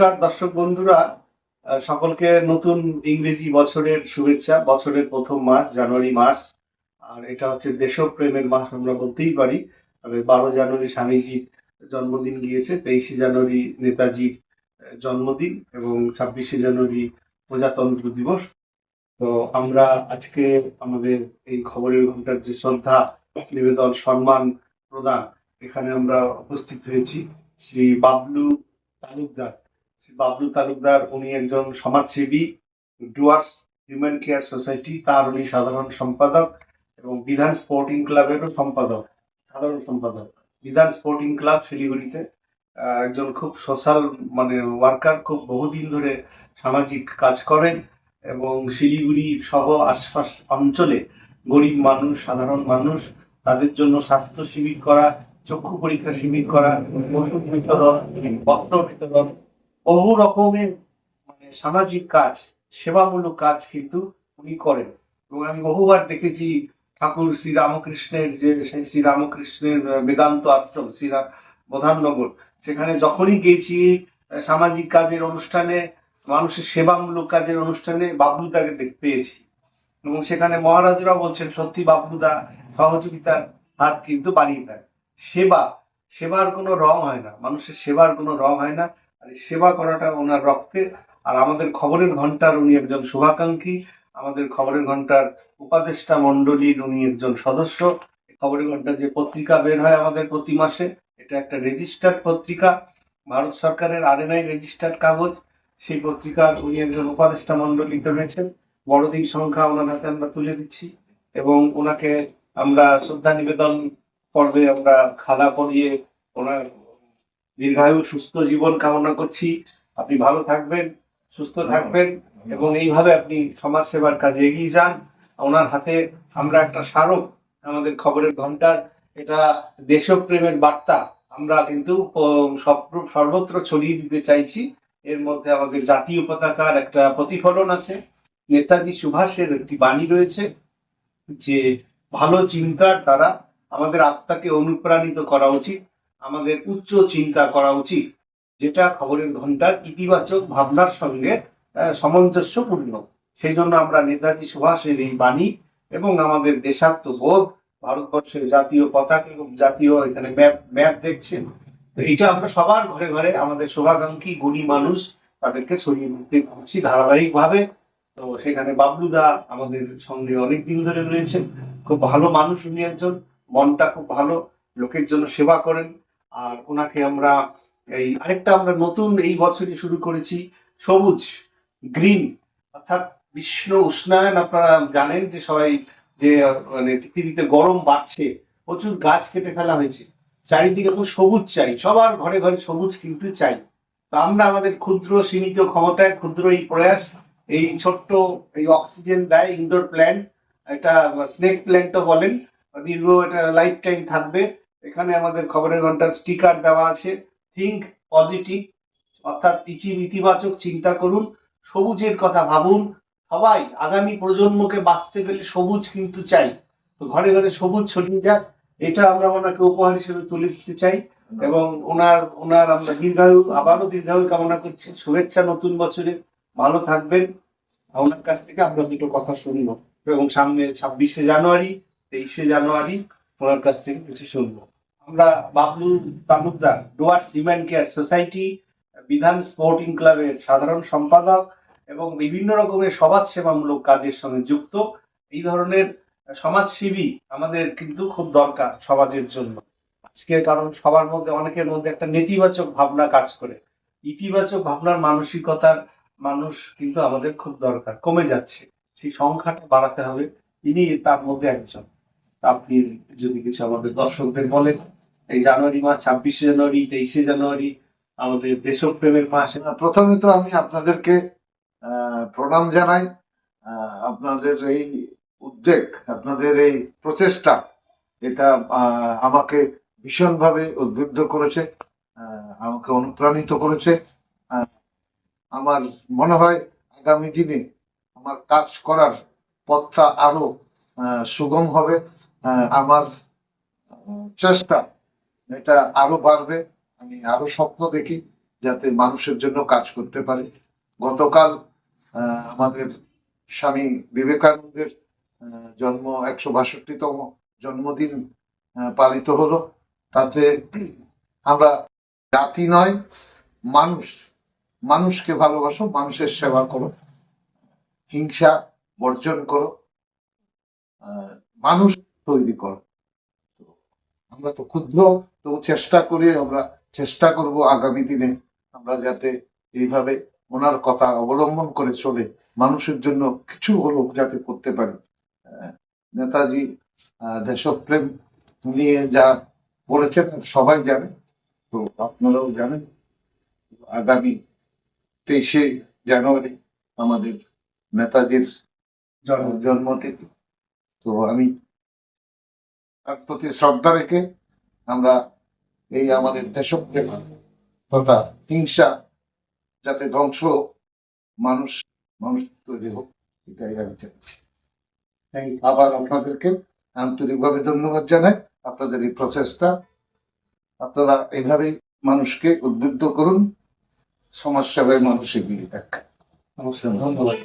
নমস্কার, দর্শক বন্ধুরা। সকলকে নতুন ইংরেজি বছরের শুভেচ্ছা। বছরের প্রথম মাস, জানুয়ারি মাস। আর এটা হচ্ছে দেশপ্রেমের মাস, আমরা বলতেই পারি। বারো জানুয়ারি স্বামীজির জন্মদিন গিয়েছে, তেইশে জানুয়ারি নেতাজির জন্মদিন এবং ছাব্বিশে জানুয়ারি প্রজাতন্ত্র দিবস। তো আমরা আজকে আমাদের এই খবরের ঘণ্টার যে শ্রদ্ধা, নিবেদন, সম্মান প্রদান, এখানে আমরা উপস্থিত হয়েছি শ্রী বাবলু তালুকদার। বাবলু তালুকদার, উনি একজন সমাজসেবী, ডুয়ার্স হিউম্যান কেয়ার সোসাইটি, তার উনি সাধারণ সম্পাদক এবং বিধান স্পোর্টিং ক্লাবেরও সম্পাদক, সাধারণ সম্পাদক। বিধান স্পোর্টিং ক্লাব শিলিগুড়িতে একজন খুব সোশ্যাল মানে ওয়ার্কার, খুব বহুদিন ধরে সামাজিক কাজ করেন এবং শিলিগুড়ি সহ আশপাশ অঞ্চলে গরিব মানুষ, সাধারণ মানুষ, তাদের জন্য স্বাস্থ্য শিবির করা, চক্ষু পরীক্ষা শিবির করা ওষুধ বিতরণ, বস্ত্র বিতরণ বহু রকমের মানে সামাজিক কাজ, সেবামূলক কাজ কিন্তু উনি করেন। এবং আমি বহুবার দেখেছি ঠাকুর শ্রী রামকৃষ্ণের যে, সেই শ্রী রামকৃষ্ণের বেদান্ত আশ্রম শ্রীরা প্রধাননগর, সেখানে যখনই গেছি সামাজিক কাজের অনুষ্ঠানে, মানুষের সেবামূলক কাজের অনুষ্ঠানে বাবলুদাকে পেয়েছি। এবং সেখানে মহারাজরাও বলছেন, সত্যি বাবলুদা, সহযোগিতার হাত কিন্তু বাড়িয়ে দেয়। সেবা, সেবার কোনো রং হয় না। মানুষের সেবার কোনো রং হয় না। আর সেবা করাটা ওনার রক্তে। আর আমাদের খবরের ঘণ্টার উনি একজন শুভাকাঙ্ক্ষী। আমাদের খবরের ঘণ্টার উপদেষ্টা মন্ডলীর উনি একজন সদস্য। খবরের ঘণ্টা যে পত্রিকা বের হয় আমাদের প্রতি মাসে, এটা একটা রেজিস্টার্ড পত্রিকা। ভারত সরকারের আরএনআই রেজিস্টার্ড কাগজ। সেই পত্রিকার উনি একজন উপদেষ্টা মন্ডলীতে রয়েছেন বড়দিন সংখ্যা ওনার হাতে আমরা তুলে দিচ্ছি। এবং ওনাকে আমরা শ্রদ্ধা নিবেদন পর্বে আমরা খাদা পরিয়ে ওনার দীর্ঘায়ু সুস্থ জীবন কামনা করছি। আপনি ভালো থাকবেন সুস্থ থাকবেন এবং এইভাবে আপনি সমাজ সেবার কাজে এগিয়ে যান। ওনার হাতে আমরা একটা স্মারক আমাদের খবরের ঘণ্টার এটা দেশপ্রেমের বার্তা। আমরা কিন্তু সর্বত্র ছড়িয়ে দিতে চাইছি। এর মধ্যে আমাদের জাতীয় পতাকার একটা প্রতিফলন আছে। নেতাজি সুভাষের একটি বাণী রয়েছে যে ভালো চিন্তার দ্বারা আমাদের আত্মাকে অনুপ্রাণিত করা উচিত। আমাদের উচ্চ চিন্তা করা উচিত, যেটা খবরের ঘণ্টার ইতিবাচক ভাবনার সঙ্গে সামঞ্জস্যপূর্ণ। সেই জন্য আমরা নেতাজি সুভাষের এই বাণী এবং আমাদের দেশাত্মবোধ, ভারতবর্ষের জাতীয় পতাকা এবং জাতীয় এখানে ম্যাপ ম্যাপ দেখছেন। এটা আমরা সবার ঘরে ঘরে আমাদের শুভাকাঙ্ক্ষী গুণী মানুষ তাদেরকে ছড়িয়ে দিতে ঘুরছি ধারাবাহিক ভাবে তো সেখানে বাবলুদা আমাদের সঙ্গে অনেক দিন ধরে রয়েছেন। খুব ভালো মানুষ উনি একজন, মনটা খুব ভালো, লোকের জন্য সেবা করেন। আর ওনাকে আমরা এই আরেকটা আমরা নতুন এই বছরই শুরু করেছি, সবুজ, গ্রিন, অর্থাৎ বিশ্ব উষ্ণায়ন আপনারা জানেন যে সবাই যে মানে পৃথিবীতে গরম বাড়ছে, প্রচুর গাছ কেটে ফেলা হয়েছে, চারিদিকে এখন সবুজ চাই, সবার ঘরে ঘরে সবুজ কিন্তু চাই। তো আমরা আমাদের ক্ষুদ্র সীমিত ক্ষমতায় ক্ষুদ্র এই প্রয়াস, এই ছোট্ট এই অক্সিজেন দেয় ইনডোর প্ল্যান্ট, এটা স্নেক প্ল্যান্টও বলেন, দীর্ঘ এটা লাইফ টাইম থাকবে। এখানে আমাদের খবরের ঘণ্টার স্টিকার দেওয়া আছে। থিঙ্ক পজিটিভ অর্থাৎ ইতিবাচক চিন্তা করুন, সবুজের কথা ভাবুন। সবাই আগামী প্রজন্মকে বাঁচতে গেলে সবুজ কিন্তু চাই। তো ঘরে ঘরে সবুজ ছড়িয়ে যাক, এটা আমরা ওনাকে উপহার হিসেবে তুলে দিতে চাই। এবং ওনার ওনার আমরা দীর্ঘায়ু, আবারও দীর্ঘায়ু কামনা করছি। শুভেচ্ছা নতুন বছরে। ভালো থাকবেন। ওনার কাছ থেকে আমরা দুটো কথা শুনব। এবং সামনে ছাব্বিশে জানুয়ারি, তেইশে জানুয়ারি, ওনার কাছ থেকে কিছু শুনব। আমরা Bablu Talukdar, Dooars human care society, Bidhan sporting ক্লাবের সাধারণ সম্পাদক এবং বিভিন্ন রকমের সমাজ সেবামূলক কাজের সঙ্গে যুক্ত। এই ধরনের সমাজসেবী আমাদের কিন্তু খুব দরকার সমাজের জন্য। আজকে কারণ সবার মধ্যে, অনেকের মধ্যে একটা নেতিবাচক ভাবনা কাজ করে। ইতিবাচক ভাবনার মানসিকতার মানুষ কিন্তু আমাদের খুব দরকার, কমে যাচ্ছে। সেই সংখ্যাটা বাড়াতে হবে। ইনি তার মধ্যে একজন। আপনি যদি কিছু আমাদের দর্শকদের বলেন। এই জানুয়ারি মাস, ছাব্বিশে জানুয়ারি, তেইশে জানুয়ারি, আমাদের দেশপ্রেমের মাস। প্রথমে তো আমি আপনাদেরকে প্রণাম জানাই। আপনাদের এই উদ্যোগ আপনাদের এই প্রচেষ্টা, এটা আমাকে ভীষণভাবে উদ্বুদ্ধ করেছে আমাকে অনুপ্রাণিত করেছে। আমার মনে হয় আগামী দিনে আমার কাজ করার পথটা আরও সুগম হবে। আমার চেষ্টা এটা আরও বাড়বে। আমি আরও স্বপ্ন দেখি যাতে মানুষের জন্য কাজ করতে পারে। গতকাল আমাদের স্বামী বিবেকানন্দের জন্ম, একশো বাষট্টিতম জন্মদিন পালিত হলো। তাতে আমরা জাতি নয়, মানুষ। মানুষকে ভালোবাসো, মানুষের সেবা করো। হিংসা বর্জন করো। মানুষ তৈরি করো। আমরা তো ক্ষুদ্র তো চেষ্টা করি আমরা চেষ্টা করব আগামী দিনে আমরা যাতে এইভাবে ওনার কথা অবলম্বন করে চলে, মানুষের জন্য কিছু হলেও যাতে করতে পারি। নেতাজি দেশপ্রেম নিয়ে যা বলেছেন সবাই জানে, তো আপনারাও জানেন। আগামী তেইশে জানুয়ারি আমাদের নেতাজির জন্ম জন্মতিথি। তো আমি তার প্রতি শ্রদ্ধা রেখে আমরা এই আমাদের দেশপ্রেম তথা হিংসা যাতে ধ্বংস মানুষ মানুষ তৈরি হোক এটাই আমি চাইছি থ্যাংক আবার আপনাদেরকে আন্তরিকভাবে ধন্যবাদ জানাই। আপনাদের এই প্রচেষ্টা আপনারা এইভাবেই মানুষকে উদ্বুদ্ধ করুন সমাজ সেবায় মানুষ এগিয়ে থাক নমস্কার ধন্যবাদ।